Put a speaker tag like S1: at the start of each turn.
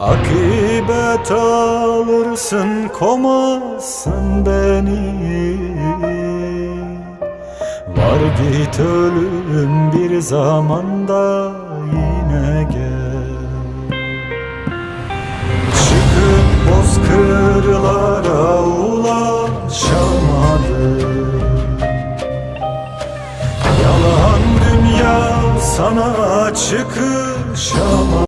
S1: Akibet alırsın komazsın beni. Var git ölüm bir zamanda yine gel. Çıkıp bozkırlara ulaşamadım. Yalan dünya sana çıkışamadım